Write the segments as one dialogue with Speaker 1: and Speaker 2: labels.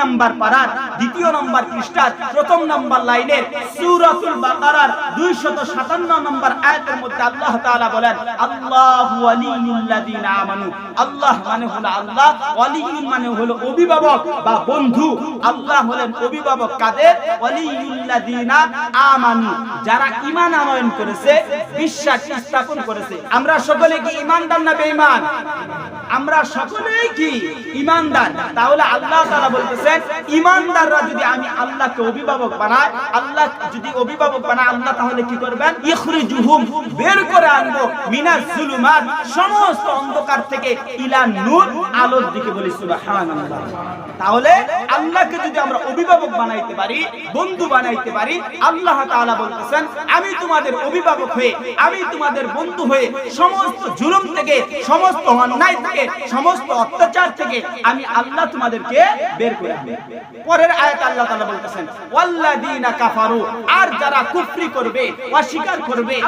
Speaker 1: Number পারার দ্বিতীয় number পৃষ্ঠার প্রথম নাম্বার লাইনের সূরাতুল বাকারার 257 নাম্বার আয়াতের মধ্যে আল্লাহ তাআলা বলেন, আল্লাহু আমানু। আল্লাহ মানে হলো আল্লাহ ওয়ালিয়ুন মানে হলো অভিভাবক বা বন্ধু। আল্লাহ হলেন অভিভাবক কাদের? ওয়ালিয়ুল্লাযিনা আমানু। যারা ঈমান আনয়ন করেছে, বিশ্বাস স্থাপন করেছে। আমরা সকলে কি ঈমানদার না বেঈমান? আমরা সকলেই কি ঈমানদার? তাহলে আল্লাহ তাআলা বলতেছেন ইমানদাররা যদি আমি আল্লাহকে অভিভাবক বানাই, আল্লাহ যদি অভিভাবক বানায়, আল্লাহ তাহলে কি করবেন? ইখরিজুহুম, বের করে আমি তোমাদের অভিভাবক হয়ে, আমি তোমাদের বন্ধু হয়ে সমস্ত জুলুম থেকে, সমস্ত অন্যায় থেকে, সমস্ত অত্যাচার থেকে আমি আল্লাহ তোমাদেরকে বের করে আনব। পরের আয়াত আল্লাহ তাআলা বলতেছেন আর যারা কুফরি করবে, অস্বীকার করবে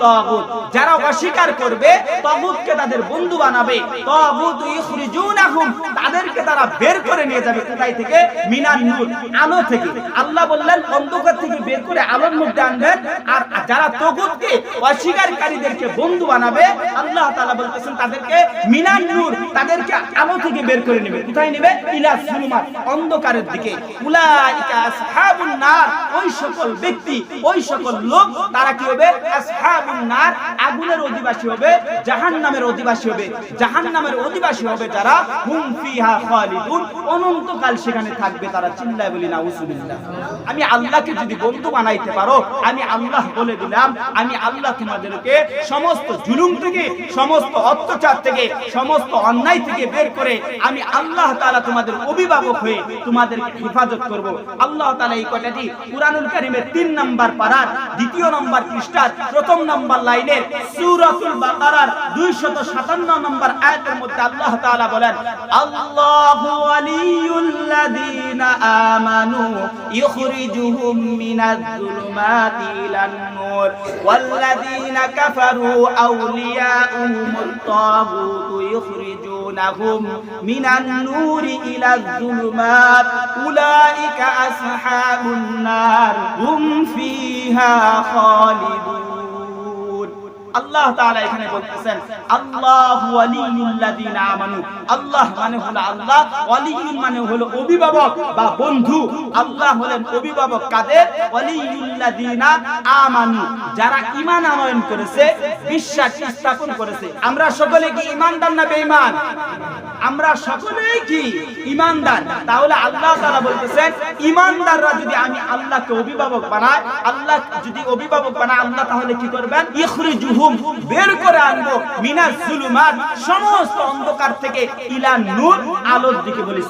Speaker 1: তাগুত। যারা অস্বীকার করবে, তাগুতকে তাদের বন্ধু বানাবে। তাগুত তাদেরকে তারা বের করে নিয়ে যাবে কোথায় থেকে? মিনান নূর, আলো থেকে। আল্লাহ বললেন, অন্ধকার থেকে বের করে আলোর মধ্যে আনবেন। আর যারা তাগুতকে অস্বীকারীদেরকে বন্ধু বানাবে, আল্লাহ তাআলা বলতেছেন, তাদেরকে মিনান নূর, তাদেরকে আলো থেকে বের করে নেবে। কোথায় নেবে? ইলা সুলুমাত অন্ধকারের দিকে। উলাইকা আসহাবুন নার। ওই সকল ব্যক্তি, ওই সকল লোক, তারা কি হবে? আগুনের অধিবাসী হবে, জাহান্নামের অধিবাসী হবে। জাহান্নামের অধিবাসী হবে যারা অনন্তকাল সেখানে থাকবে তারা, চিল্লায় বলি নাউজুবিল্লাহ। আমি আল্লাহকে যদি বন্ধু বানাইতে পারো, আমি আল্লাহ বলে দিলাম, আমি আল্লাহ তোমাদেরকে সমস্ত জুলুম থেকে, সমস্ত অত্যাচার থেকে, সমস্ত অন্যায় থেকে বের করে, আমি আল্লাহ তাআলা তোমাদের অভিভাবক হয়ে তোমাদেরকে হেফাজত করব। আল্লাহ তাআলা এই কথাটি কুরআনুল কারীমের 3 নাম্বার পারার, দ্বিতীয় নাম্বার পৃষ্ঠার, প্রথম নাম্বার লাইনের সূরাতুল বাকারার 257 নাম্বার আয়াতের মধ্যে আল্লাহ তাআলা বলেন, আল্লাহু ওয়ালিয়ুল্লাযীনা আমানু ইখরিজুহুম মিনাজ যুলুমাতি ইলান নূর ওয়াল্লাযীনা কাফারু আউলিয়াউহুমুত তাগুত ইখরিজুনাহুম মিনান নূরি ইলাজ যুলুমাত, উলাইকা আসহাবুন নার। ফিহা খালিদুন। আল্লাহ তাআলা এখানে বলতেছেন, আল্লাহু ওয়ালিয়ুল্লাযিনা আমানু। আল্লাহ মানে হলো আল্লাহ ওয়ালিয়ুন মানে হলো অভিভাবক বা বন্ধু। আল্লাহ হলেন অভিভাবক কাদের? ওয়ালিয়ুল্লাযিনা আমানু। যারা ঈমান আনয়ন করেছে, বিশ্বাস স্থাপন করেছে। আমরা সকলে কি ঈমানদার না বেঈমান? আমরা সকলেই কি ঈমানদার? তাহলে আল্লাহ তাআলা বলতেছেন, ঈমানদাররা যদি আমি আল্লাহকে অভিভাবক বানাই আল্লাহ যদি অভিভাবক বানায়, আল্লাহ তাহলে কি করবেন? ইখরিজুহুম বের করে আনব মিনাজ জুলুমাত, সমস্ত অন্ধকার থেকে ইলা নূর আলোর দিকে বলি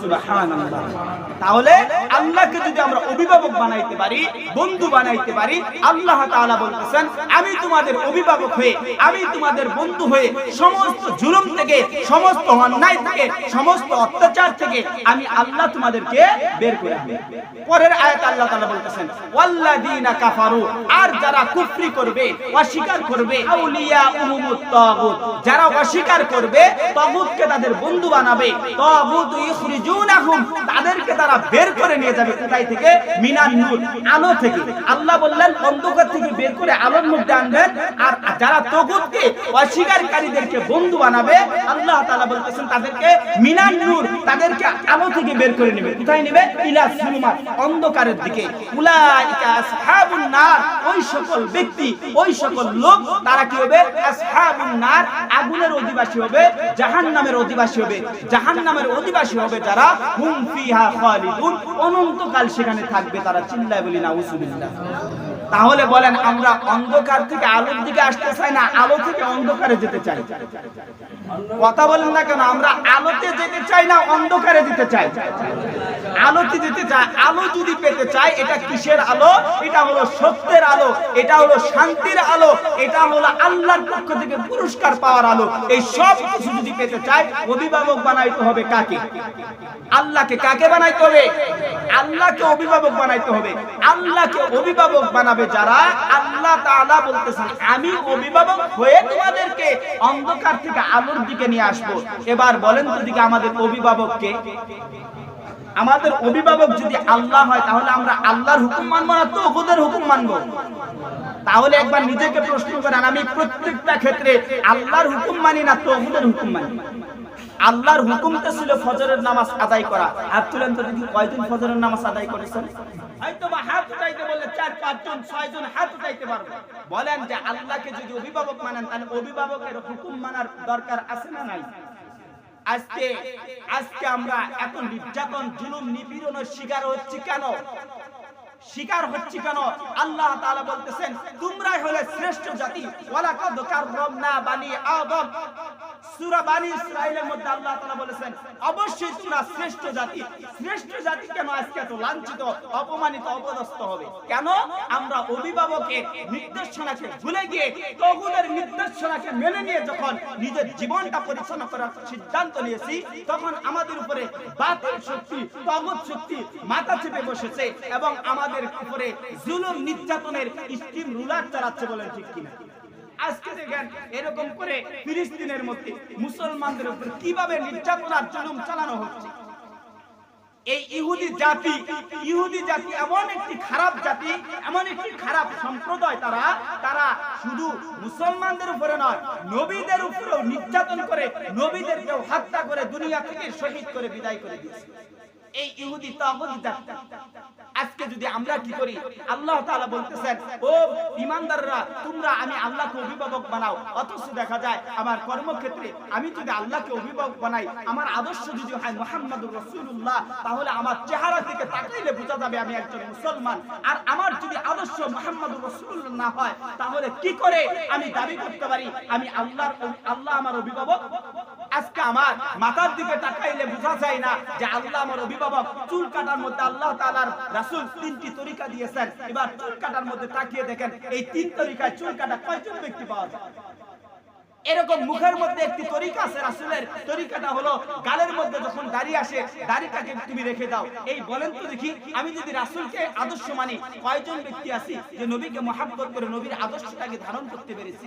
Speaker 1: তাহলে আল্লাহকে যদি আমরা অভিভাবক বানাইতে পারি, বন্ধু বানাইতে পারি, আল্লাহ তাআলা বলতেছেন, আমি তোমাদের অভিভাবক হয়ে, আমি তোমাদের বন্ধু হয়ে সমস্ত জুলুম থেকে, সমস্ত অন্যায় থেকে, সমস্ত অত্যাচার থেকে আমি আল্লাহ তোমাদেরকে বের করে আনব। পরের আয়াত আল্লাহ তাআলা বলতেছেন, ওয়াল্লাযীনা কাফারু, আর যারা কুফরি করবে, অস্বীকার করবে যারা অস্বীকার করবে তাগুতকে তাদের বন্ধু বানাবে। তাগুত ইখরিজুনাহুম। তাদেরকে তারা বের করে নিয়ে যাবে কোথায় থেকে? মিনান নূর আলো থেকে। আল্লাহ বললেন, অন্ধকার থেকে বের করে আলোর মধ্যে আনবেন। আর যারা তাগুতকে অস্বীকারীদেরকে বন্ধু বানাবে, আল্লাহ তাআলা বলতেছেন তাদেরকে মিনান নূর, তাদেরকে আলো থেকে বের করে নেবে। কোথায় নেবে? ইলা সুলুমাত অন্ধকারের দিকে। উলাইকা আসহাবুন নার। ওই সকল ব্যক্তি, ওই সকল লোক, তারা কি হবে? আসহাবুন নার। আগুনের অধিবাসী হবে, জাহান্নামের অধিবাসী হবে। জাহান্নামের অধিবাসী হবে যারা। হুম ফিহা খালিদুন অনন্তকাল সেখানে থাকবে তারা চিল্লায় বলি নাউজুবিল্লাহ। তাহলে বলেন আমরা অন্ধকার থেকে আলোর দিকে আসতে চাই না, আলো থেকে অন্ধকারে যেতে চাই? কথা বলেন না কেন, আমরা আলোতে যেতে চাই না, অন্ধকারে যেতে চাই? আলোতে যেতে চাই, আলো যদি পেতে চাই, এটা কিসের আলো? এটা হলো সত্যের আলো, এটা হলো শান্তির আলো, এটা হলো আল্লাহর পক্ষ থেকে পুরস্কার পাওয়ার আলো। এই সব কিছু যদি পেতে চাই, অভিভাবক বানাইতে হবে কাকে? আল্লাহকে কাকে বানাইতে হবে? আল্লাহকে অভিভাবক বানাইতে হবে। আল্লাহকে অভিভাবক বানাবে যারা আল্লাহ তাআলা বলতেছেন, আমি অভিভাবক হয়ে তোমাদেরকে অন্ধকার থেকে আলোর দিকে নিয়ে আসব। এবার বলেন তো দিকে আমাদের অভিভাবককে আমাদের অভিভাবক যদি আল্লাহ হয়, তাহলে আমরা আল্লাহর হুকুম মানবো না তো ওদের হুকুম মানবো? তাহলে একবার নিজেকে প্রশ্ন করেন, আমি প্রত্যেকটা ক্ষেত্রে আল্লাহর হুকুম মানি না তো ওদের হুকুম মানি? আল্লাহর হুকুমটা ছিল ফজরের নামাজ আদায় করা। হাত তুলেন তো দেখি কয়জন ফজরের নামাজ আদায় করেছেন? হয়তো হাত উঠাইতে পাঁচজন, ছয়জন হাত উঠাইতে পারবে। বলেন যে আল্লাহকে যদি অভিভাবক মানেন, তাহলে অভিভাবকের হুকুম মানার দরকার আছে না নাই? আজকে আজকে আমরা এত নির্যাতন, জুলুম, নিপীড়নের শিকার হচ্ছি কেন? শিকার হচ্ছি কেন? আল্লাহ তাআলা বলতেছেন, তোমরাই হলে শ্রেষ্ঠ জাতি। ওয়ালাকাদ কাররামনা বানি আদম। মেনে নিয়ে যখন নিজের জীবনটা পরিচালনা করার সিদ্ধান্ত নিয়েছি, তখন আমাদের উপরে বাতিল শক্তি শক্তি মাথা চেপে বসেছে এবং আমাদের উপরে জুলুম নির্যাতনের স্টিম রুলার চালাচ্ছে বলেন ঠিক কিনা? আজকে দেখেন এরকম করে ফিলিস্তিনের মধ্যে মুসলমানদের উপর কীভাবে নির্যাতন আর জুলুম চালানো হচ্ছে। এই ইহুদি জাতি ইহুদি জাতি এমন একটি খারাপ জাতি, এমন একটি খারাপ সম্প্রদায় তারা তারা শুধু মুসলমানদের উপরে নয়, নবীদের উপরেও নির্যাতন করে, নবীদেরকেও হত্যা করে দুনিয়া থেকে শহীদ করে বিদায় করে দিয়েছে। এই ইহুদি তাগুতি জাতি। আজকে যদি আমরা কি করি? আল্লাহ তাআলা বলতেছেন, ও ইমানদাররা তোমরা আমি আল্লাহকে অভিভাবক বানাও। অথচ দেখা যায়, আমার কর্মক্ষেত্রে আমি যদি আল্লাহকে অভিভাবক বানাই, আমার আদর্শ যদি হয় মুহাম্মদুর রাসূলুল্লাহ, তাহলে আমার চেহারা থেকে তাকাইলে বোঝা যাবে আমি একজন মুসলমান। আর আমার যদি আদর্শ মুহাম্মদুর রাসূলুল্লাহ না হয়, তাহলে কি করে আমি দাবি করতে পারি? আমি আল্লাহর, আল্লাহ আমার অভিভাবক আজকে আমার মাথার দিকে তাকাইলে বোঝা যায় না যে আল্লাহ আমার অভিভাবক। চুল কাটার মধ্যে আল্লাহ তাআলার রাসূল তিনটি তরিকা দিয়েছেন। এবার চুল কাটার মধ্যে তাকিয়ে দেখেন, এই তিন তরিকায় চুল কাটা কয়জন ব্যক্তি পাওয়া যায়? এরকম মুখের মধ্যে একটি তরিকা আছে রাসূলের। তরিকাটা হলো গালের মধ্যে যখন দাড়ি আসে, দাড়িটাকে তুমি রেখে দাও। এই বলেন তো দেখি, আমি যদি রাসূলকে আদর্শ মানি, কয়জন ব্যক্তি আছি যে নবীকে মহাব্বত করে নবীর আদর্শটাকে ধারণ করতে পেরেছি?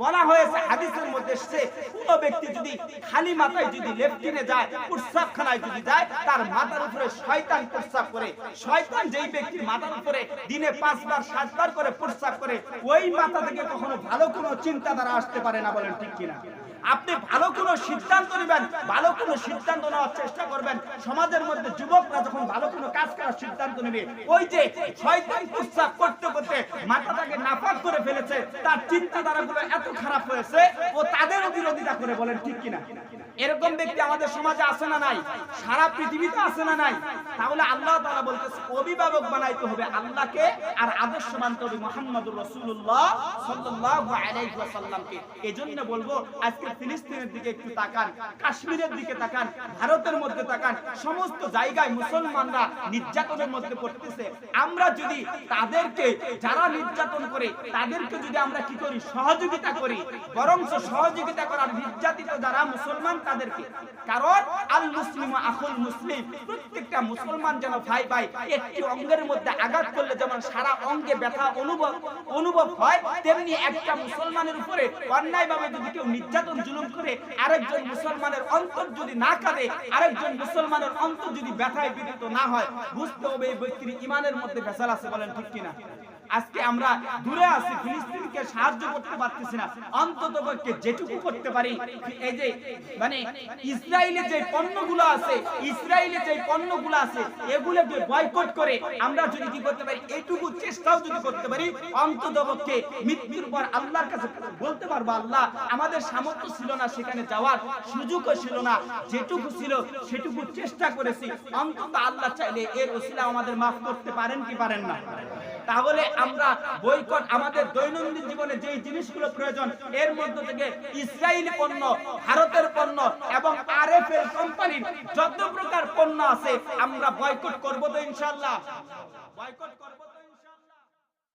Speaker 1: বলা হয়েছে, হাদিসের মধ্যে সে কোন ব্যক্তি যদি খালি মাথায় যদি লেফটিনে যায় প্রস্রাবখানায় যদি যায়, তার মাথার উপরে শয়তান প্রস্রাব করে, শয়তান যেই ব্যক্তি মাথার উপরে দিনে পাঁচবার, সাতবার করে প্রস্রাব করে, ওই মাথা থেকে কখনো ভালো কোনো চিন্তাধারা আসতে পারে না বলেন ঠিক কিনা? আপনি ভালো কোনো সিদ্ধান্ত নেবেন, ভালো কোনো সিদ্ধান্ত নেওয়ার চেষ্টা করবেন। সমাজের মধ্যে যুবকরা যখন ভালো কোনো কাজ করার সিদ্ধান্ত নেবে, ওই যে শয়তান প্রস্তাব করতে করতে মাথাটাকে নাপাক করে ফেলেছে, তার চিন্তাধারাগুলো এত খারাপ হয়েছে, ও তাদেরও বিরোধিতা করে বলেন, ঠিক কিনা? এরকম ব্যক্তি আমাদের সমাজে আছে না নাই? সারা পৃথিবীতে আছে না নাই? তাহলে আল্লাহ তাআলা বলতেছে, অভিভাবক বানাইতে হবে আল্লাহকে আর আদর্শ মানতে হবে মুহাম্মদুর রাসূলুল্লাহ সাল্লাল্লাহু আলাইহি ওয়াসাল্লামকে। এজন্য বলব, আজকে ফিলিস্তিনের দিকে একটু তাকান, কাশ্মীরের দিকে তাকান, ভারতের মধ্যে তাকান, সমস্ত জায়গায় মুসলমানরা নির্যাতনের মধ্যে পড়তেছে। আমরা যদি তাদেরকে, যারা নির্যাতন করে, তাদেরকে যদি আমরা কি করি? সহযোগিতা করি। বরং সহযোগিতা করার নির্যাতিত যারা মুসলমান, তাদেরকে। কারণ আল মুসলিম আখুল মুসলিম, প্রত্যেকটা মুসলমান যেন ভাই ভাই একটি অঙ্গের মধ্যে আঘাত করলে যেমন সারা অঙ্গে ব্যথা অনুভব অনুভব হয়, তেমনি একটা মুসলমানের উপরে অন্যায়ভাবে যদি কেউ নির্যাতন জুলুম করে, আরেকজন মুসলমানের অন্তর যদি না কাঁদে, আরেকজন মুসলমানের অন্তর যদি ব্যথায় পীড়িত না হয়, বুঝতে হবে এই ব্যক্তির ইমানের মধ্যে ভেসাল আছে বলেন ঠিক কিনা? আজকে আমরা দূরে আছি, ফিলিস্তিনকে সাহায্য করতে পারতেছি না। অন্তত পক্ষে যেটুকু করতে পারি, এই যে মানে ইসরায়েলে যে পণ্যগুলো আছে, ইসরায়েলে যে পণ্যগুলো আছে, এগুলোকে বয়কট করে আমরা যদি কি করতে পারি এইটুকু চেষ্টাও যদি করতে পারি, অন্তত পক্ষে মৃত্যুর পর আল্লাহর কাছে বলতে পারব, আল্লাহ, আমাদের সামর্থ্য ছিল না সেখানে যাওয়ার, সুযোগও ছিল না, যেটুকু ছিল সেটুকু চেষ্টা করেছি, অন্তত আল্লাহ চাইলে এর ওসিলা আমাদের মাফ করতে পারেন কি পারেন না? তাহলে আমরা বৈকট আমাদের দৈনন্দিন জীবনে যেই জিনিসগুলো প্রয়োজন, এর মধ্যে থেকে ইসরায়েলি পণ্য, ভারতের পণ্য এবং আরএফএল কোম্পানির যত প্রকার পণ্য আছে, আমরা বয়কট করব তো ইনশাআল্লাহ। বয়কট করব